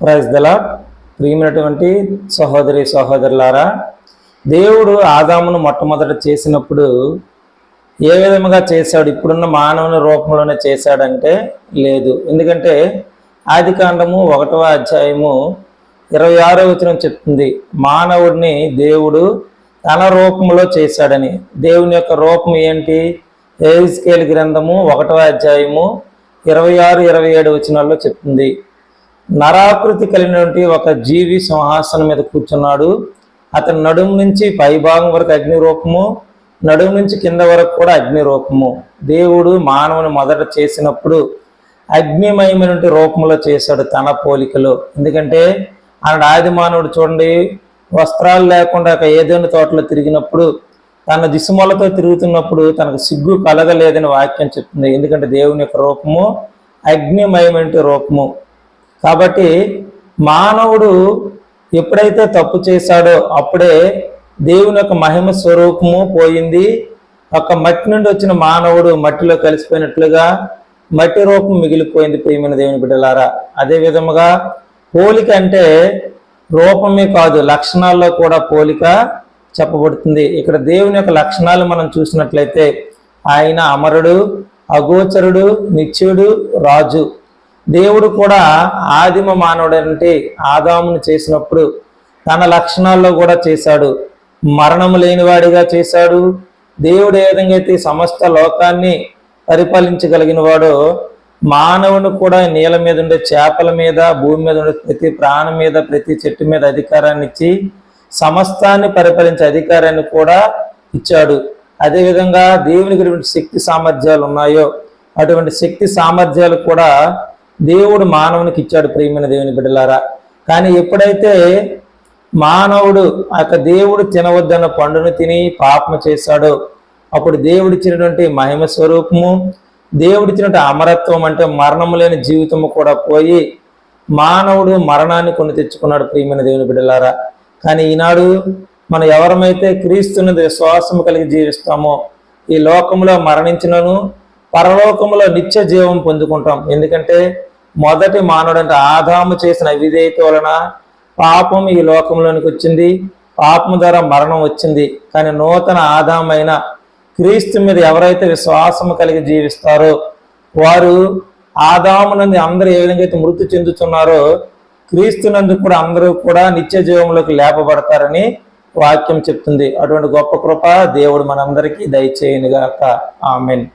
Praise దల ప్రియమైనటువంటి సహోదరి సహోదరులారా దేవుడు ఆదామును మొట్టమొదట చేసినప్పుడు ఏ విధముగా చేశాడు? ఇప్పుడున్న మానవుని రూపంలోనే చేశాడంటే లేదు. ఎందుకంటే ఆది కాండము ఒకటవ అధ్యాయము ఇరవై ఆరో వచనం చెప్తుంది మానవుడిని దేవుడు తన రూపంలో చేశాడని. దేవుని యొక్క రూపం ఏంటి? ఏవిస్కేల్ గ్రంథము ఒకటవ అధ్యాయము ఇరవై ఆరు ఇరవై ఏడు వచనాల్లో చెప్తుంది. నరాకృతి కలిగినటువంటి ఒక జీవి సింహాసనం మీద కూర్చున్నాడు. అతని నడుము నుంచి పైభాగం వరకు అగ్ని రూపము నడుము నుంచి కింద వరకు కూడా అగ్ని రూపము. దేవుడు మానవుని మొదట చేసినప్పుడు అగ్నిమయమైనటువంటి రూపంలో చేశాడు తన పోలికలో. ఎందుకంటే ఆయన ఆది మానవుడు చూడండి వస్త్రాలు లేకుండా ఒక ఏదైనా తోటలో తిరిగినప్పుడు తన దిశమలతో తిరుగుతున్నప్పుడు తనకు సిగ్గు కలగలేదని వాక్యం చెప్తుంది. ఎందుకంటే దేవుని యొక్క రూపము అగ్నిమయమైన రూపము. కాబట్టి మానవుడు ఎప్పుడైతే తప్పు చేశాడో అప్పుడే దేవుని యొక్క మహిమ స్వరూపము పోయింది. ఒక మట్టి నుండి వచ్చిన మానవుడు మట్టిలో కలిసిపోయినట్లుగా మట్టి రూపం మిగిలిపోయింది ప్రియమైన దేవుని బిడ్డలారా. అదే విధముగా పోలిక అంటే రూపమే కాదు లక్షణాల్లో కూడా పోలిక చెప్పబడుతుంది. ఇక్కడ దేవుని యొక్క లక్షణాలు మనం చూసినట్లయితే ఆయన అమరుడు అగోచరుడు నిత్యుడు రాజు. దేవుడు కూడా ఆదిమ మానవుడంటే ఆదామును చేసినప్పుడు తన లక్షణాల్లో కూడా చేశాడు. మరణము లేనివాడిగా చేశాడు. దేవుడు ఏ విధంగా అయితే సమస్త లోకాన్ని పరిపాలించగలిగిన వాడో మానవుని కూడా నీళ్ళ మీద ఉండే చేపల మీద భూమి మీద ఉండే ప్రతి ప్రాణం మీద ప్రతి చెట్టు మీద అధికారాన్ని ఇచ్చి సమస్తాన్ని పరిపాలించే అధికారాన్ని కూడా ఇచ్చాడు. అదేవిధంగా దేవునికి ఎటువంటి శక్తి సామర్థ్యాలు ఉన్నాయో అటువంటి శక్తి సామర్థ్యాలు కూడా దేవుడు మానవునికి ఇచ్చాడు ప్రియమైన దేవుని బిడ్డలారా. కానీ ఎప్పుడైతే మానవుడు ఆ యొక్క దేవుడు తినవద్దన్న పండును తిని పాపము చేశాడో అప్పుడు దేవుడిచ్చినటువంటి మహిమ స్వరూపము దేవుడిచ్చినటువంటి అమరత్వం అంటే మరణము లేని జీవితము కూడా పోయి మానవుడు మరణాన్ని కొని తెచ్చుకున్నాడు ప్రియమైన దేవుని బిడ్డలారా. కానీ ఈనాడు మనం ఎవరమైతే క్రీస్తున్నది విశ్వాసము కలిగి జీవిస్తామో ఈ లోకంలో మరణించినను పరలోకములో నిత్య జీవం పొందుకుంటాం. ఎందుకంటే మొదటి మానవుడు అంటే ఆదాము చేసిన అవిధేయత వలన పాపం ఈ లోకంలోనికి వచ్చింది. పాపం ద్వారా మరణం వచ్చింది. కానీ నూతన ఆదామైన క్రీస్తు మీద ఎవరైతే విశ్వాసము కలిగి జీవిస్తారో వారు ఆదామునంది అందరూ ఏ విధంగా అయితే మృతి చెందుతున్నారో క్రీస్తునందు కూడా అందరూ కూడా నిత్య జీవంలోకి లేపబడతారని వాక్యం చెప్తుంది. అటువంటి గొప్ప కృప దేవుడు మనందరికీ దయచేయనుగాక. ఆమెన్.